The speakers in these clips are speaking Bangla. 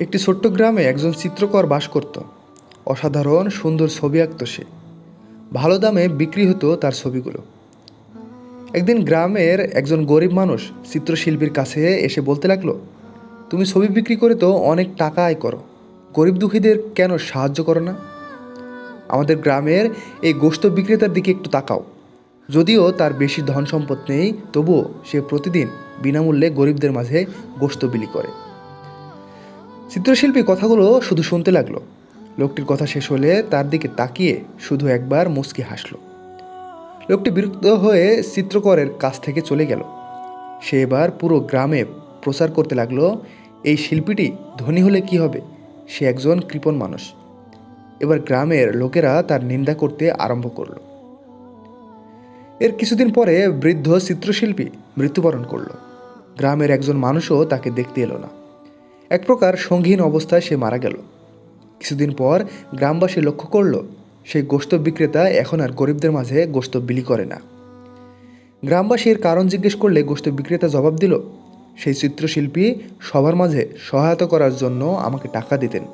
একটি ছোট্ট গ্রামে একজন চিত্রকর বাস করত। অসাধারণ, সুন্দর ছবি আঁকত সে। ভালো দামে বিক্রি হতো তার ছবিগুলো। একদিন গ্রামের একজন গরিব মানুষ চিত্রশিল্পীর কাছে এসে বলতে লাগল, তুমি ছবি বিক্রি করে তো অনেক টাকা আয় করো। গরিব দুঃখীদের কেন সাহায্য করো না? আমাদের গ্রামের এই গোস্ত বিক্রেতার দিকে একটু তাকাও। যদিও তার বেশি ধন সম্পদ নেই, তবুও সে প্রতিদিন বিনামূল্যে গরিবদের মাঝে গোস্ত বিলি করে। চিত্রশিল্পী কথাগুলো শুধু শুনতে লাগল। লোকটির কথা শেষ হলে তার দিকে তাকিয়ে শুধু একবার মুচকি হাসল। লোকটি বিরক্ত হয়ে চিত্রকরের কাছ থেকে চলে গেল। সে এবার পুরো গ্রামে প্রচার করতে লাগল, এই শিল্পীটি ধনী হলে কি হবে? সে একজন কৃপণ মানুষ। এবার গ্রামের লোকেরা তার নিন্দা করতে আরম্ভ করল। এর কিছুদিন পরে বৃদ্ধ চিত্রশিল্পী মৃত্যুবরণ করল। গ্রামের একজন মানুষও তাকে দেখতে এলো না। এক প্রকার সঙ্গীন অবস্থায় সে মারা গেল। কিছুদিন পর গ্রামবাসী লক্ষ্য করল, সেই গোস্ত বিক্রেতা এখন আর গরিবদের মাঝে গোস্ত বিলি করে না। গ্রামবাসীর কারণ জিজ্ঞেস করলে গোস্ত বিক্রেতা জবাব দিল, সেই চিত্রশিল্পী সবার মাঝে সহায়তা করার জন্য আমাকে টাকা দিতেন।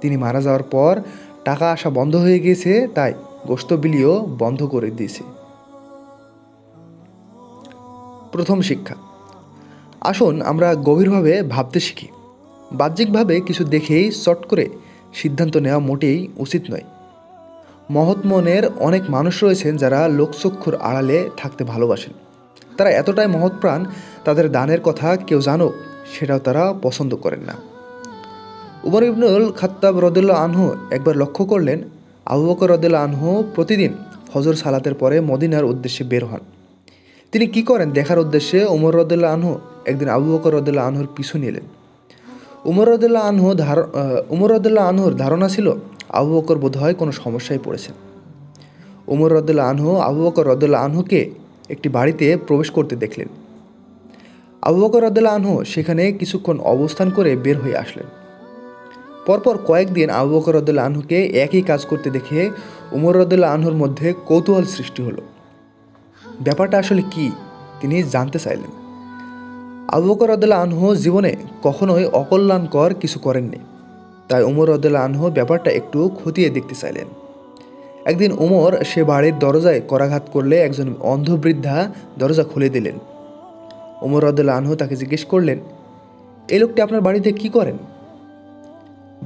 তিনি মারা যাওয়ার পর টাকা আসা বন্ধ হয়ে গিয়েছে, তাই গোস্ত বিলিও বন্ধ করে দিয়েছে। প্রথম শিক্ষা। আসুন আমরা গভীরভাবে ভাবতে শিখি। বাহ্যিকভাবে কিছু দেখেই চট করে সিদ্ধান্ত নেওয়া মোটেই উচিত নয়। মহৎ মনের অনেক মানুষ রয়েছেন যারা লোকচক্ষুর আড়ালে থাকতে ভালোবাসেন। তারা এতটাই মহৎ প্রাণ তাদের দানের কথা কেউ জানো সেটাও তারা পছন্দ করেন না। উমর ইবনুল খাত্তাব রদুল্লাহ আনহু একবার লক্ষ্য করলেন, আবু বকর রদুল্লাহ আনহু প্রতিদিন ফজর সালাতের পরে মদিনার উদ্দেশ্যে বের হন। তিনি কি করেন দেখার উদ্দেশ্যে উমর রদুল্লাহ আনহু একদিন আবু বকর রদুল্লাহ আনহুর পিছু নিলেন। উমর রদুল্লাহ আনহু ধার উমর রদুল্লাহ আনহুর ধারণা ছিল আবু বকর বোধহয় কোনো সমস্যায় পড়েছেন। উমর রদুল্লাহ আনহু আবু বকর রদুল্লাহ আনহুকে একটি বাড়িতে প্রবেশ করতে দেখলেন। আবু বকর রদুল্লাহ আনহু সেখানে কিছুক্ষণ অবস্থান করে বের হয়ে আসলেন। পরপর কয়েকদিন আবু বকর রদুল্লাহ আনহুকে একই কাজ করতে দেখে উমর রদুল্লাহ আনহুর মধ্যে কৌতূহল সৃষ্টি হলো। ব্যাপারটা আসলে কি তিনি জানতে চাইলেন। আবু বকর রদুল্লাহ আনহু জীবনে কখনোই অকল্যাণকর কিছু করেননি। তাই উমর রদুল্লাহ আনহু ব্যাপারটা একটু খতিয়ে দেখতে চাইলেন। একদিন উমর সে বাড়ির দরজায় করাঘাত করলে একজন অন্ধ বৃদ্ধা দরজা খুলে দিলেন। উমর রদুল্লাহ আনহু তাকে জিজ্ঞেস করলেন, এই লোকটি আপনার বাড়িতে কি করেন?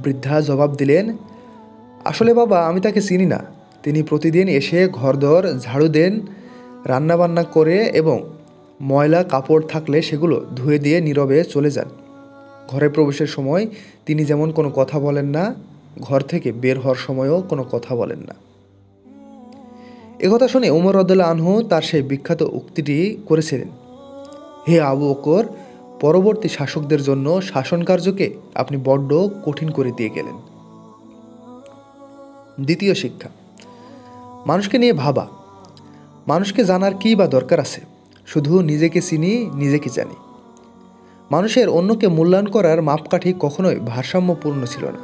বৃদ্ধা জবাব দিলেন, আসলে বাবা, আমি তাকে চিনি না। তিনি প্রতিদিন এসে ঘরদর, ঝাড়ু দেন, রান্নাবান্না করে এবং ময়লা কাপড় থাকলে সেগুলো ধুয়ে দিয়ে নীরবে চলে যান। ঘরে প্রবেশের সময় তিনি যেমন কোনো কথা বলেন না, ঘর থেকে বের হওয়ার সময়ও কোনো কথা বলেন না। একথা শুনে উমর রদুল্লা আনহু তার সেই বিখ্যাত উক্তিটি করেছিলেন। হে আবু বকর, পরবর্তী শাসকদের জন্য শাসন কার্যকে আপনি বড্ড কঠিন করে দিয়ে গেলেন। দ্বিতীয় শিক্ষা, মানুষকে নিয়ে ভাবা। মানুষকে জানার কী বা দরকার আছে? শুধু নিজেকে চিনি, নিজেকে জানি। মানুষের অন্যকে মূল্যায়ন করার মাপকাঠি কখনোই ভারসাম্যপূর্ণ ছিল না।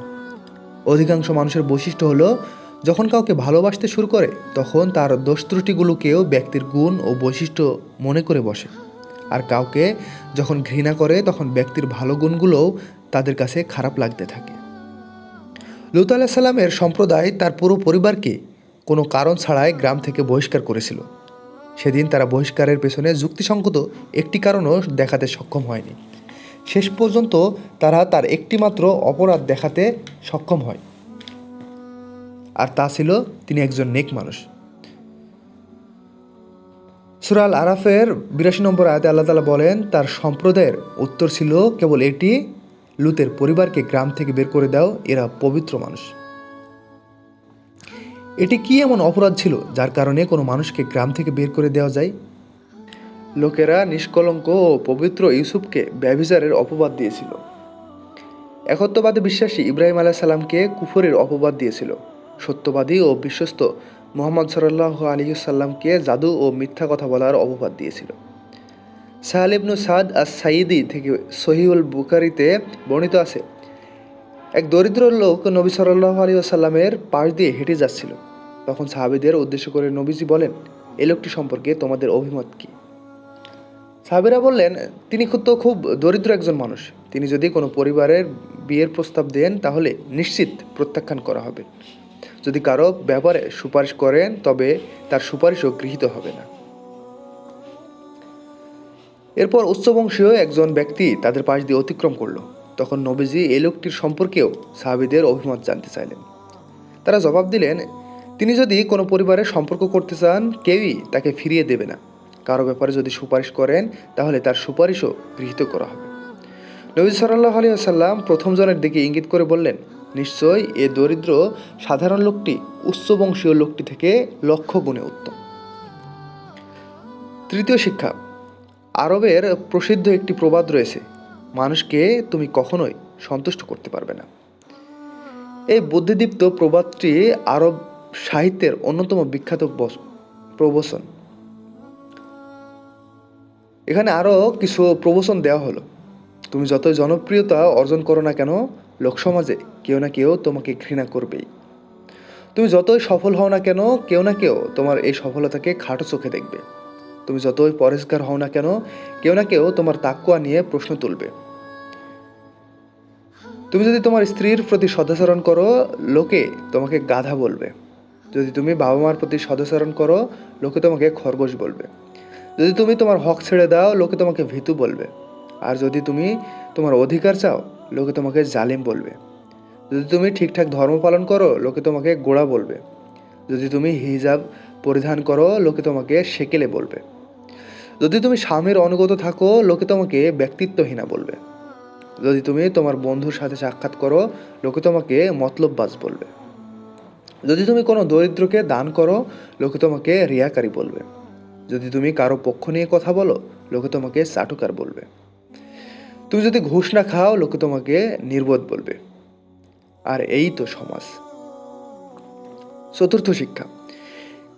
অধিকাংশ মানুষের বৈশিষ্ট্য হলো, যখন কাউকে ভালোবাসতে শুরু করে, তখন তার দোষ ত্রুটিগুলোকেও ব্যক্তির গুণ ও বৈশিষ্ট্য মনে করে বসে। আর কাউকে যখন ঘৃণা করে, তখন ব্যক্তির ভালো গুণগুলোও তাদের কাছে খারাপ লাগতে থাকে। লুত আলাহ সাল্লামের সম্প্রদায় তার পুরো পরিবারকে কোনো কারণ ছাড়াই গ্রাম থেকে বহিষ্কার করেছিল। সেদিন তারা বহিষ্কারের পেছনে যুক্তিসঙ্গত একটি কারণও দেখাতে সক্ষম হয়নি। শেষ পর্যন্ত তারা তার একটিমাত্র অপরাধ দেখাতে সক্ষম হয়। আর তা ছিল তিনি একজন নেক মানুষ। সুরাল আরাফের বিরাশি নম্বর আয়াতে আল্লাহ তালা বলেন, তার সম্প্রদায়ের উত্তর ছিল কেবল এটি, লুতের পরিবারকে গ্রাম থেকে বের করে দাও, এরা পবিত্র মানুষ। এটি কি এমন অপরাধ ছিল যার কারণে কোনো মানুষকে গ্রাম থেকে বের করে দেওয়া যায়? লোকেরা নিষ্কলঙ্ক ও পবিত্র ইউসুফকে ব্যভিচারের অপবাদ দিয়েছিল। একত্ববাদে বিশ্বাসী ইব্রাহিম আলাহ সাল্লামকে কুফরের অপবাদ দিয়েছিল। সত্যবাদী ও বিশ্বস্ত মোহাম্মদ সাল্লাহ আলী সাল্লামকে জাদু ও মিথ্যা কথা বলার অপবাদ দিয়েছিল। সাহালিবনু সাদ আর সাইদি থেকে সহিউল বুকারিতে বর্ণিত আছে এক দরিদ্র লোক নবী সাল্লাহ আলী আসাল্লামের পাশ দিয়ে হেঁটে যাচ্ছিল। তখন সাহাবিদের উদ্দেশ্য করে নবীজি বলেন, এ লোকটি সম্পর্কে তোমাদের অভিমত কি? সাহাবিরা বললেন, তিনি তো খুব দরিদ্র একজন মানুষ। তিনি যদি কোনো পরিবারের বিয়ের প্রস্তাব দেন, তাহলে নিশ্চিত প্রত্যাখ্যান করা হবে। যদি কারও ব্যাপারে সুপারিশ করেন, তবে তার সুপারিশও গৃহীত হবে না। এরপর উচ্চবংশীয় একজন ব্যক্তি তাদের পাশ দিয়ে অতিক্রম করল। তখন নবীজি এই লোকটির সম্পর্কেও সাহাবিদের অভিমত জানতে চাইলেন। তারা জবাব দিলেন, তিনি যদি কোনো পরিবারে সম্পর্ক করতে চান, কেউই তাকে ফিরিয়ে দেবে না। কারও ব্যাপারে যদি সুপারিশ করেন, তাহলে তার সুপারিশও গৃহীত করা হবে। নবী সাল্লাহ আলী আসাল্লাম প্রথম জনের দিকে ইঙ্গিত করে বললেন নিশ্চয়ই এ দরিদ্র সাধারণ লোকটি উচ্চবংশীয় লোকটি থেকে লক্ষ গুণে উত্তম। তৃতীয় শিক্ষা, আরবের প্রসিদ্ধ একটি প্রবাদ রয়েছে মানুষকে তুমি কখনোই সন্তুষ্ট করতে পারবে না। এই বুদ্ধিদীপ্ত প্রবাদটি আরব সাহিত্যের অন্যতম বিখ্যাত প্রবচন। এখানে আরও কিছু প্রবচন দেওয়া হলো। তুমি যতই জনপ্রিয়তা অর্জন করো না কেন, লোকসমাজে কেউ না কেউ তোমাকে ঘৃণা করবেই। তুমি যতই সফল হও না কেন, কেউ না কেউ তোমার এই সফলতাকে খাটো চোখে দেখবে। তুমি যতই পরিষ্কার হও না কেন, কেউ না কেউ তোমার তাকুয়া নিয়ে প্রশ্ন তুলবে। তুমি যদি তোমার স্ত্রীর প্রতি সদাচরণ করো, লোকে তোমাকে গাধা বলবে। যদি তুমি বাবা মার প্রতি সদাচরণ করো, লোকে তোমাকে খরগোশ বলবে। যদি তুমি তোমার হক ছেড়ে দাও, লোকে তোমাকে ভীতু বলবে। আর যদি তুমি তোমার অধিকার চাও, লোকে তোমাকে জালিম বলবে। যদি তুমি ঠিকঠাক ধর্ম পালন করো, লোকে তোমাকে গোড়া বলবে। যদি তুমি হিজাব পরিধান করো, লোকে তোমাকে সেকেলে বলবে। যদি তুমি স্বামীর অনুগত থাকো, লোকে তোমাকে ব্যক্তিত্বহীনা বলবে। যদি তুমি তোমার বন্ধুর সাথে সাক্ষাৎ করো, লোকে তোমাকে মতলববাজ বলবে। যদি তুমি কোনো দরিদ্রকে দান করো, লোকে তোমাকে রিয়াকারী বলবে। যদি তুমি কারও পক্ষ নিয়ে কথা বলো, লোকে তোমাকে চাটুকার বলবে। তুমি যদি ঘুষ না খাও, লোকে তোমাকে নির্বোধ বলবে। আর এই তো সমাজ। চতুর্থ শিক্ষা।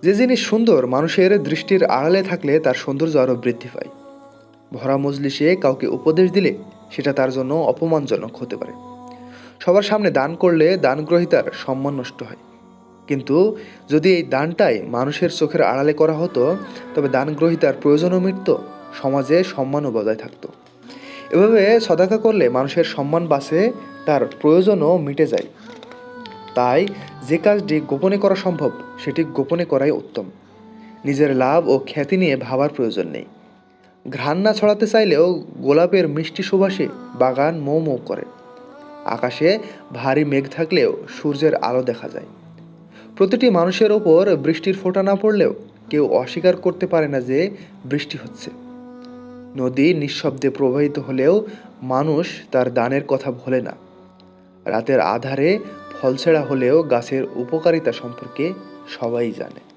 যে জিনিস সুন্দর, মানুষের দৃষ্টির আড়ালে থাকলে তার সৌন্দর্য আরও বৃদ্ধি পায়। ভরা মজলিসে কাউকে উপদেশ দিলে সেটা তার জন্য অপমানজনক হতে পারে। সবার সামনে দান করলে দানগ্রহিতার সম্মান নষ্ট হয়। কিন্তু যদি এই দানটাই মানুষের চোখের আড়ালে করা হতো, তবে দানগ্রহিতার প্রয়োজনও মিটত, সমাজে সম্মানও বজায় থাকতো। এভাবে সদাকা করলে মানুষের সম্মান বাঁচে, তার প্রয়োজনও মিটে যায়। তাই যে কাজটি গোপনে করা সম্ভব, সেটি গোপনে করাই উত্তম। নিজের লাভ ও খ্যাতি নিয়ে ভাবার প্রয়োজন নেই। ঘ্রাণ না ছড়াতে চাইলেও গোলাপের মিষ্টি সুবাসে বাগান মৌ মৌ করে। আকাশে ভারী মেঘ থাকলেও সূর্যের আলো দেখা যায়। প্রতিটি মানুষের ওপর বৃষ্টির ফোঁটা না পড়লেও কেউ অস্বীকার করতে পারে না যে বৃষ্টি হচ্ছে। নদী নিঃশব্দে প্রবাহিত হলেও মানুষ তার দানের কথা ভোলে না। রাতের আধারে ফলছেড়া হলেও গাছের উপকারিতা সম্পর্কে সবাই জানে।